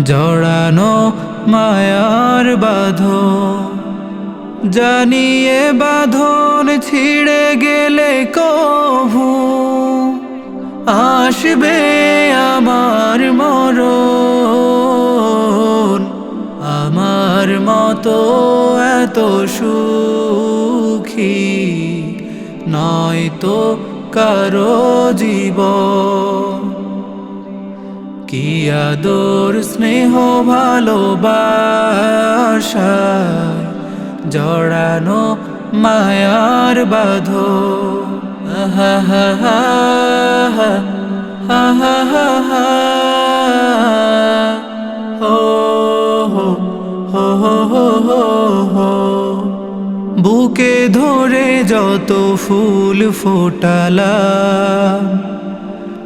জড়ানো মায়ার বাঁধন জানিয়ে বাঁধন ছিঁড়ে গেলে কভু। আসবে আমার মরণ। আমার মতো এত সুখী নয় তো কারও জীবন। কি আদর, স্নেহ, ভালোবাসা? জড়ানো মায়ার বাধ। হা হা হা হা হা হা হা। বুকে ধরে যত ফুল ফোটালা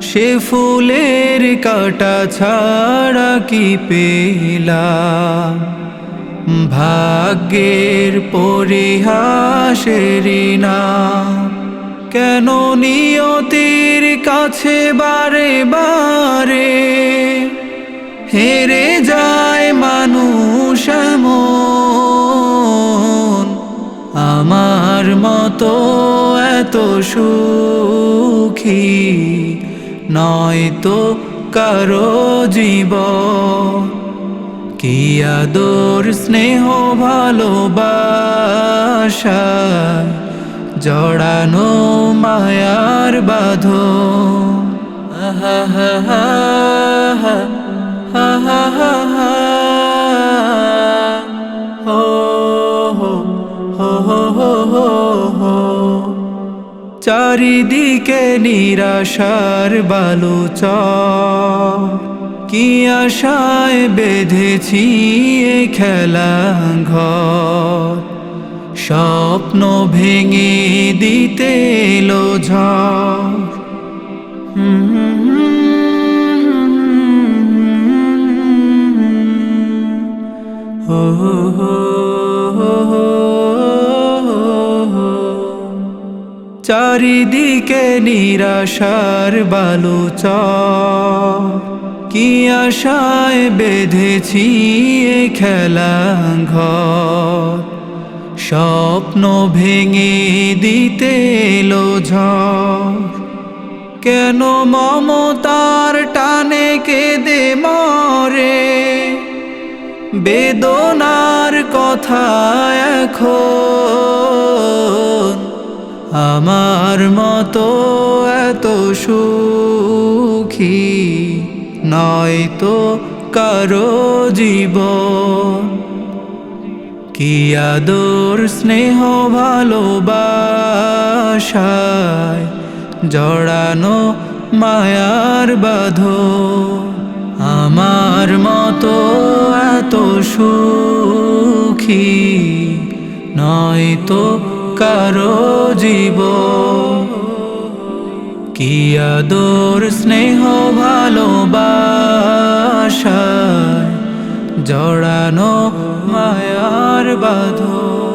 সে ফুলের কাটা ছাড়া কি পেলা ভাগ্যের পরিহাসেরই না। কেন নিয়তির কাছে বারে বারে হেরে যায় মানুষ আমার মতো এত সুখী নয় তো কারও জীব। কি আদর স্নেহ ভালোবাসা জড়ানো মায়ার বাঁধো আহা হা হা। চারিদিকে নিরাশার বালুচ কি আশায় বেঁধেছি এ খেলা ঘর? স্বপ্ন ভেঙে দিতে এলো ঝড়। চারিদিকে নিরাশার বালুচ কি আশায় বেঁধেছি এ খেলা ঘর? স্বপ্ন ভেঙে দিতে এলো ঝড়। কেন মমতার টানে কেঁদে মরে? বেদনার কথা এখন আমার মতো এত সুখী নয় তো কারও জীবন। কি আদর, স্নেহ, ভালোবাসায় জড়ানো মায়ার বাঁধো আমার মতো এত সুখী নয় তো কারও জীব। কি আদর স্নেহ ভালোবাসায় জড়ানো মায়ার বাঁধো